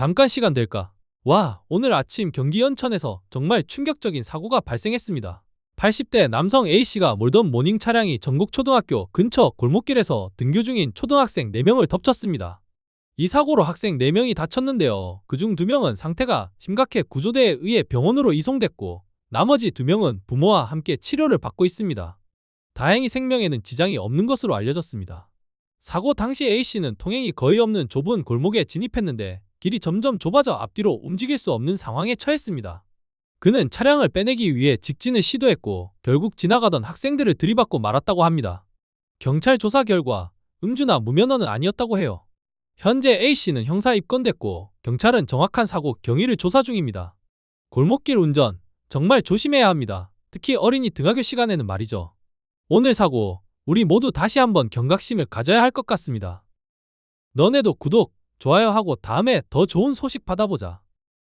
잠깐 시간 될까? 와, 오늘 아침 경기 연천에서 정말 충격적인 사고가 발생했습니다. 80대 남성 A씨가 몰던 모닝 차량이 전국초등학교 근처 골목길에서 등교 중인 초등학생 4명을 덮쳤습니다. 이 사고로 학생 4명이 다쳤는데요. 그중 2명은 상태가 심각해 구조대에 의해 병원으로 이송됐고 나머지 2명은 부모와 함께 치료를 받고 있습니다. 다행히 생명에는 지장이 없는 것으로 알려졌습니다. 사고 당시 A씨는 통행이 거의 없는 좁은 골목에 진입했는데 길이 점점 좁아져 앞뒤로 움직일 수 없는 상황에 처했습니다. 그는 차량을 빼내기 위해 직진을 시도했고 결국 지나가던 학생들을 들이받고 말았다고 합니다. 경찰 조사 결과 음주나 무면허는 아니었다고 해요. 현재 A씨는 형사 입건됐고 경찰은 정확한 사고 경위를 조사 중입니다. 골목길 운전 정말 조심해야 합니다. 특히 어린이 등하교 시간에는 말이죠. 오늘 사고 우리 모두 다시 한번 경각심을 가져야 할 것 같습니다. 너네도 구독, 좋아요 하고 다음에 더 좋은 소식 받아보자.